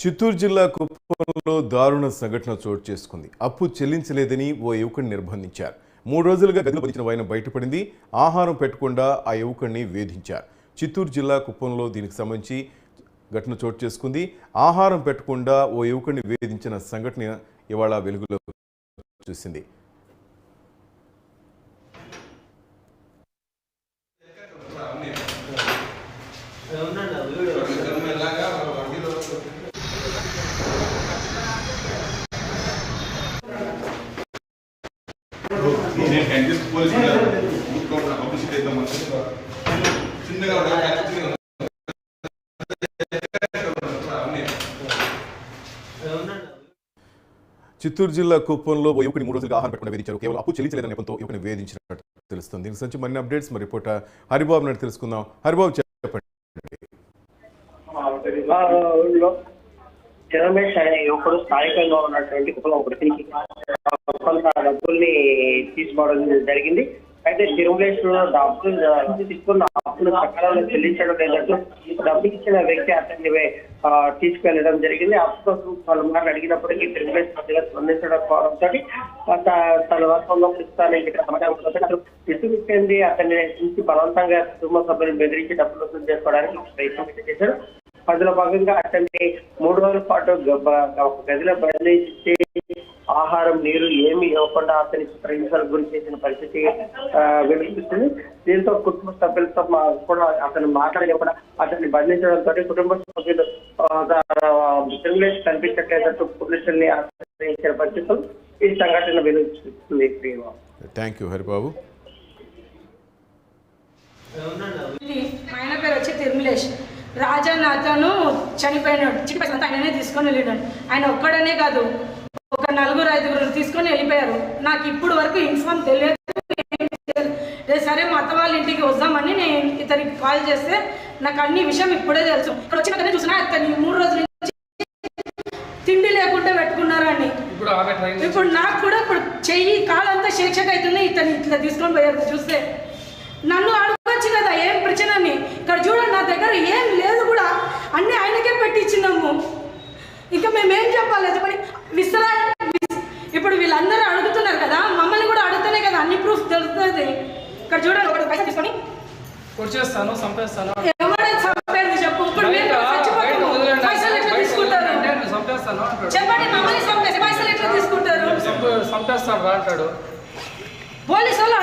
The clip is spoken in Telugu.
చిత్తూరు జిల్లా కుప్పంలో దారుణ సంఘటన చోటు చేసుకుంది. అప్పు చెల్లించలేదని ఓ యువకుడిని నిర్బంధించారు. మూడు రోజులుగా గదిలో బంధించిన వైన బయటపడింది. ఆహారం పెట్టకుండా ఆ యువకుడిని వేధించారు. చిత్తూరు జిల్లా కుప్పంలో దీనికి సంబంధించి ఘటన చోటు చేసుకుంది. ఆహారం పెట్టకుండా ఓ యువకుడిని వేధించిన సంఘటన ఇవాళ వెలుగులో చూసింది. నేను అడ్జస్ట్ పోలీస్ అవుతామని చిన్నగా చిత్తూరు జిల్లా కుప్పంలో యువకుని మూడు రోజులుగా ఆహారం పెట్టకుండా వేధించారు. కేవలం అప్పు చెల్లించలేదని నెపంతో యువకుని వేధించినట్టు తెలుస్తుంది. దీనికి సంబంధించి మరిన్ని అప్డేట్స్ మరి రిపోర్టర్ హరిబాబు నాయుడు తెలుసుకుందాం. హరిబాబు చెప్పండి. చిరమేష్ అనే యువకుడు స్థానికంగా ఉన్నటువంటి కుప్పం వృత్తికి కొంత డబ్బుల్ని తీసుకోవడం జరిగింది. అయితే తిరుమలేష్ డబ్బులు తీసుకున్న అప్పులు సకాలంలో చెల్లించడం లేదంటూ డబ్బు ఇచ్చిన వ్యక్తి అతన్ని తీసుకెళ్ళడం తీసుకెళ్ళడం జరిగింది. అప్పు కోసం వాళ్ళు మాట అడిగినప్పటికీ తిరుమలేష్ కొద్దిగా స్పందించడం కోవడంతో తన వర్గంలో ఇస్తానని సమాచారం విసుగుచ్చింది అతన్ని నుంచి బలవంతంగా కుటుంబ సభ్యులు బెదిరించి డబ్బులు వసూలు చేసుకోవడానికి ప్రయత్నం చేశారు. అందులో భాగంగా అతన్ని మూడు రోజుల పాటు గదిలో బదిలీ ఆహారం నీరు ఏమి ఇవ్వకుండా అతని ప్రహింసలకు గురి చేసిన పరిస్థితి వెలుగుతుంది దీంతో కుటుంబ సభ్యులతో మా- కూడా అతను మాట్లాడకుండా అతన్ని బంధించడంతో కుటుంబ సభ్యులు ఇంగ్లీష్ కనిపించట్లేదంటూ పోలీసుల్ని ఆశ్రయించిన పరిస్థితులు ఈ సంఘటన ప్రియమా. Thank you Haribabu. ఆయన పేరు వచ్చి తిరుమలేష్ రాజా అతను చనిపోయినాడు. చిట్టి పైసలు అంతా ఆయననే తీసుకొని వెళ్ళినాడు ఆయన ఒక్కడనే కాదు ఒక నలుగురు ఐదుగురు తీసుకొని వెళ్ళిపోయారు. నాకు ఇప్పుడు వరకు ఇన్ఫార్మ్ తెలియదు. రేపు సరే మా అత్త వాళ్ళ ఇంటికి వద్దామని నేను ఇతనికి కాల్ చేస్తే నాకు అన్ని విషయం ఇప్పుడే తెలుసు. ఇక్కడ వచ్చినాకనే చూసినా అతని మూడు రోజుల నుంచి తిండి లేకుండా పెట్టుకున్నారని ఇప్పుడు నాకు కూడా ఇప్పుడు చెయ్యి కాలంతా శిక్షక అవుతుంది ఇతను ఇట్లా తీసుకొని పోయారు చూస్తే. నన్ను అడగచ్చు కదా ఏం ప్రశ్న అని. ఇక్కడ చూడండి నా దగ్గర ఏం లేదు కూడా. అన్నీ ఆయనకే పెట్టించినాము. ఇంకా మేము ఏం చెప్పాలి? చెప్పండి. విసరా విస్- ఇప్పుడు వీళ్ళందరూ అడుగుతున్నారు కదా మమ్మల్ని కూడా అడుగుతూనే కదా తెలుస్తుంది ఇక్కడ చూడండి ఒకటి పైసలు తీసుకొని. ఎవరైనా చెప్పు. ఇప్పుడు చచ్చిపోతాము వదిలేండి పైసలు ఎట్లా తీసుకుంటారు? అంటాడు. చెప్పండి మమ్మల్ని పైసలు ఎట్లా తీసుకుంటారు? రా అంటాడు. పోలీసు వాళ్ళు